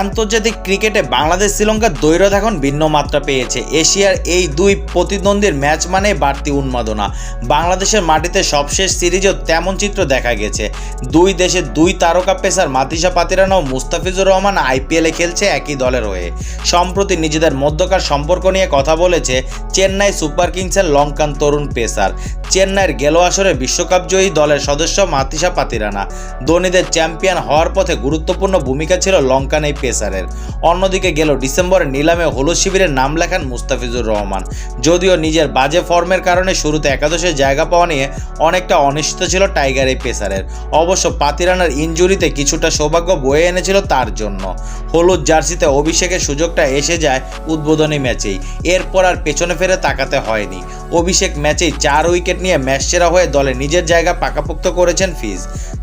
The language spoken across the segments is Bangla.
আন্তর্জাতিক ক্রিকেটে বাংলাদেশ শ্রীলঙ্কার দ্বৈরথ এখন ভিন্ন মাত্রা পেয়েছে। এশিয়ার এই দুই প্রতিদ্বন্দ্বীর ম্যাচ মানে বাড়তি উন্মাদনা। বাংলাদেশের মাটিতে সবশেষ সিরিজেও তেমন চিত্র দেখা গেছে। দুই দেশের দুই তারকা পেসার মাতিসা পাতিরানা ও মুস্তাফিজুর রহমান আইপিএলে খেলছে একই দলের হয়ে। সম্প্রতি নিজেদের মধ্যকার সম্পর্ক নিয়ে কথা বলেছে চেন্নাই সুপার কিংসের লঙ্কান তরুণ পেসার। চেন্নাইয়ের গেল আসরে বিশ্বকাপ জয়ী দলের সদস্য মাতিসা পাতিরানা। ধোনিদের চ্যাম্পিয়ন হওয়ার পথে গুরুত্বপূর্ণ ভূমিকা ছিল লঙ্কান এই পেসারের অন্যদিকে গেল ডিসেম্বরে নিলামে হলুদ শিবিরের নাম লেখান মুস্তাফিজুর রহমান। যদিও নিজের বাজে ফর্মের কারণে শুরুতে একাদশে জায়গা পাওয়া নিয়ে অনেকটা অনিশ্চিত ছিল টাইগার এই পেসারের অবশ্য পাতিরানার ইনজুরিতে কিছুটা সৌভাগ্য বয়ে এনেছিল তার জন্য। হলুদ জার্সিতে অভিষেকের সুযোগটা এসে যায় উদ্বোধনী ম্যাচেই। এরপর আর পেছনে ফেরে তাকাতে হয়নি। অভিষেক ম্যাচেই চার উইকেট নিয়ে ম্যাচ সেরা হয়ে দলে নিজের জায়গা পাকাপোক্ত করেছেন ফিজ।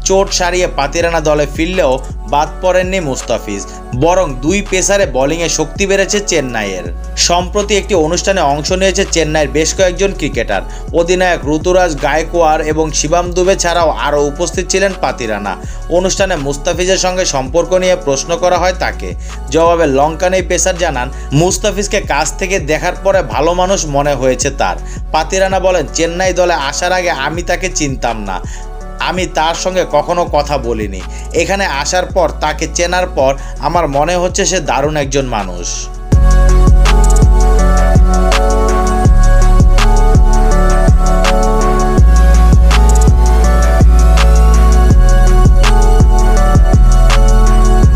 চোট সারিয়ে পাতিরানা দলে ফিরলেও বাদ পড়েননি মুস্তাফিজ, বরং দুই পেসারে বোলিংয়ে শক্তি বেড়েছে চেন্নাইয়ের। সম্প্রতি একটি অনুষ্ঠানে অংশ নিয়েছে চেন্নাইয়ের বেশ কয়েকজন ক্রিকেটার। অধিনায়ক ঋতুরাজ গায়কোয়ার এবং শিবাম দুবে ছাড়াও আরও উপস্থিত ছিলেন পাতিরানা। অনুষ্ঠানে মুস্তাফিজের সঙ্গে সম্পর্ক নিয়ে প্রশ্ন করা হয় তাকে। জবাবে লঙ্কান এই পেসার জানান, মুস্তাফিজকে কাছ থেকে দেখার পরে ভালো মানুষ মনে হয়েছে তার। পাতিরানা বলেন, চেন্নাই দলে আসার আগে আমি তাকে চিনতাম না। আমি তার সঙ্গে কখনো কথা বলিনি। এখানে আসার পর, তাকে চেনার পর, আমার মনে হচ্ছে সে দারুণ একজন মানুষ।